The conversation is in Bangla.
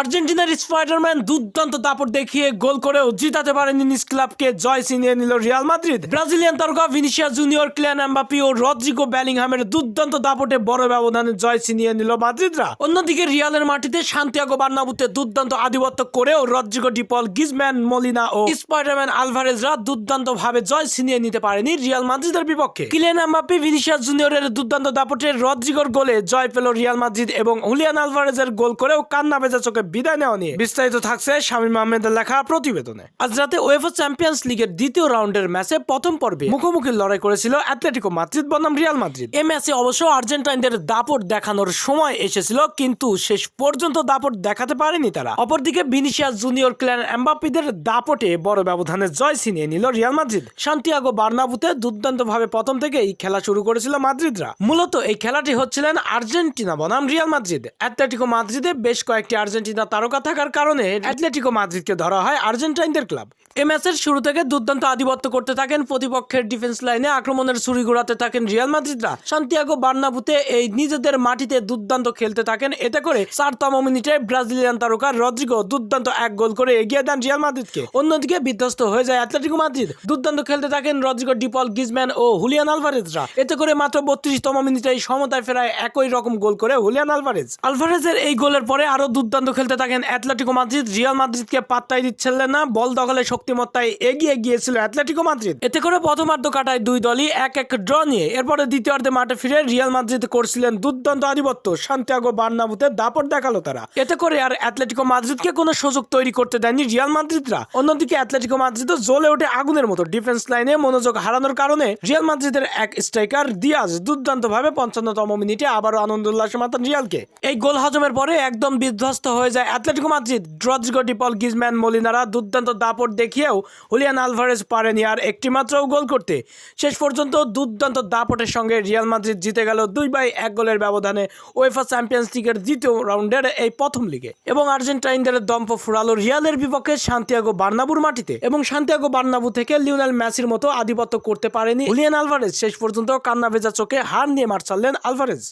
আর্জেন্টিনার স্পাইডারম্যান দুর্দান্ত দাপট দেখিয়ে গোল করেও জিতাতে পারেনি নিজ ক্লাবকে। জয় ছিনিয়ে নিল রিয়াল মাদ্রিদ। ব্রাজিলিয়ান তারকা ভিনিসিয়া জুনিয়র ক্লিয়ান এমবাপি ও রদ্রিগো ব্যালিংহামের দুর্দান্ত দাপটে বড় ব্যবধানে জয় ছিনিয়ে নিল মাদ্রিদরা। অন্যদিকে রিয়ালের মাটিতে শান্তিয়াগো বার্নাবুতে দুর্দান্ত আধিপত্য করেও Rodrigo De Paul Griezmann Molina ও স্পাইডারম্যান আলভারেজরা দুর্দান্ত ভাবে জয় ছিনিয়ে নিতে পারেনি রিয়াল মাদ্রিদের বিপক্ষে। কিলিয়ান এমবাপি ভিনিসিয়াস জুনিয়রের দুর্দান্ত দাপটে রদ্রিগোর গোলে জয় পেল রিয়াল মাদ্রিদ এবং হুলিয়ান আলভারেজের গোল করেও কান্না ভেজা চোখে বিদায় নেওয়া নিয়ে বিস্তারিত থাকছে শামীম আহমেদের লেখা প্রতিবেদনে। আজ রাতে ওয়েফা চ্যাম্পিয়ন্স লিগের দ্বিতীয় রাউন্ডের ম্যাচে প্রথম পর্বে মুখোমুখি লড়াই করেছিল অ্যাথলেটিকো মাদ্রিদ বনাম রিয়াল মাদ্রিদ এই ম্যাচে অবশ্য আর্জেন্টাইনদের দাপট দেখানোর সময় এসেছিল, কিন্তু শেষ পর্যন্ত দাপট দেখাতে পারেনি তারা। অপরদিকে ভিনিসিয়াস জুনিয়র ক্ল্যান এমবাপিদের দাপটে বড় ব্যবধানে জয় ছিনিয়ে নিল রিয়াল মাদ্রিদ শান্তিয়াগো বার্নাবুতে দুর্দান্ত ভাবে প্রথম থেকেই খেলা শুরু করেছিল মাদ্রিদরা। মূলত এই খেলাটি হচ্ছিলেন আর্জেন্টিনা বনাম রিয়াল মাদ্রিদ অ্যাথলেটিকো মাদ্রিদে বেশ কয়েকটি আর্জেন্টিনা তারকা থাকার কারণে অ্যাথলেটিকো মাদ্রিদকে ধরা হয় আর্জেন্টাইনদের ক্লাব। এই ম্যাচের শুরু থেকে দুর্দান্ত আধিপত্য করতে থাকেন প্রতিপক্ষের ডিফেন্স লাইনে আক্রমণের ছুরি ঘোরাতে থাকেন রিয়াল মাদ্রিদরা। সান্তিয়াগো বার্নাবুতে এই নিজেদের মাটিতে দুর্দান্ত খেলতে থাকেন। এতে করে চারতম মিনিটে ব্রাজিলিয়ান তারকা রদ্রিগো দুর্দান্ত এক গোল করে এগিয়ে দেন রিয়াল মাদ্রিদকে। অন্যদিকে বিধ্বস্ত হয়ে যায় অ্যাথলেটিকো মাদ্রিদ। দুর্দান্ত খেলতে থাকেন রদ্রিগো, ডিপল গিজম্যান ও হুলিয়ান আলভারেজরা। এতে করে মাত্র বত্রিশতম মিনিটে সমতায় ফেরায় একই রকম গোল করে হুলিয়ান আলভারেজ। আলভারেজের এই গোলের পরে আরও দুর্দান্ত খেলতে থাকেন অ্যাথলেটিকো মাদ্রিদ। রিয়াল মাদ্রিদকে পাত্তাই দিচ্ছিলেন না। বল দখলে শক্তিমত্তায় এগিয়ে গিয়েছিল অ্যাথলেটিকো মাদ্রিদ। এতে করে প্রথমার্ধ কাটায় দুই দলই এক এক ড্র নিয়ে। এরপরে দ্বিতীয়ার্ধে মাঠে ফিরে রিয়াল মাদ্রিদ করছিলেন দুর্দান্ত আধিপত্য। সান্তিয়াগো বার্নাবুতে দাপট দেখাল তারা। এতে করে আর অ্যাথলেটিকো মাদ্রিদকে কোনো সুযোগ তৈরি করতে দেয়নি রিয়াল মাদ্রিদরা। অন্যদিকে অ্যাথলেটিকো মাদ্রিদও জ্বলে ওঠে আগুনের মতো। ডিফেন্স লাইনে মনোযোগ হারানোর কারণে রিয়াল মাদ্রিদের এক স্ট্রাইকার দিয়াজ দুর্দান্ত ভাবে পঞ্চান্নতম মিনিটে আবারও আনন্দ উল্লাসে মাতান রিয়ালকে। এই গোল হজমের পরে একদম বিধ্বস্ত হয়ে যায়। Atletico Madrid, Rodrigo De Paul Griezmann মলিনারা দুর্দান্ত দাপট দেখিয়েও হুলিয়ান আলভারেজ পারেনি আর একটি মাত্রও গোল করতে। শেষ পর্যন্ত দুর্দান্ত দাপটের সঙ্গে রিয়াল মাদ্রিদ জিতে গেল দুই বাই এক গোলের ব্যবধানে ওয়েফা চ্যাম্পিয়ন্স লিগের দ্বিতীয় রাউন্ডের এই প্রথম লিগে। এবং আর্জেন্টাইনদের দম্প ফুরালো রিয়ালের বিপক্ষে শান্তিয়াগো বার্নাবুর মাটিতে। এবং শান্তিয়াগো বার্নাবু থেকে লিওনেল মেসির মতো আধিপত্য করতে পারেনি হুলিয়ান আলভারেজ। শেষ পর্যন্ত কান্না ভেজা চোখে হার নিয়ে মার ছাড়লেন আলভারেজ।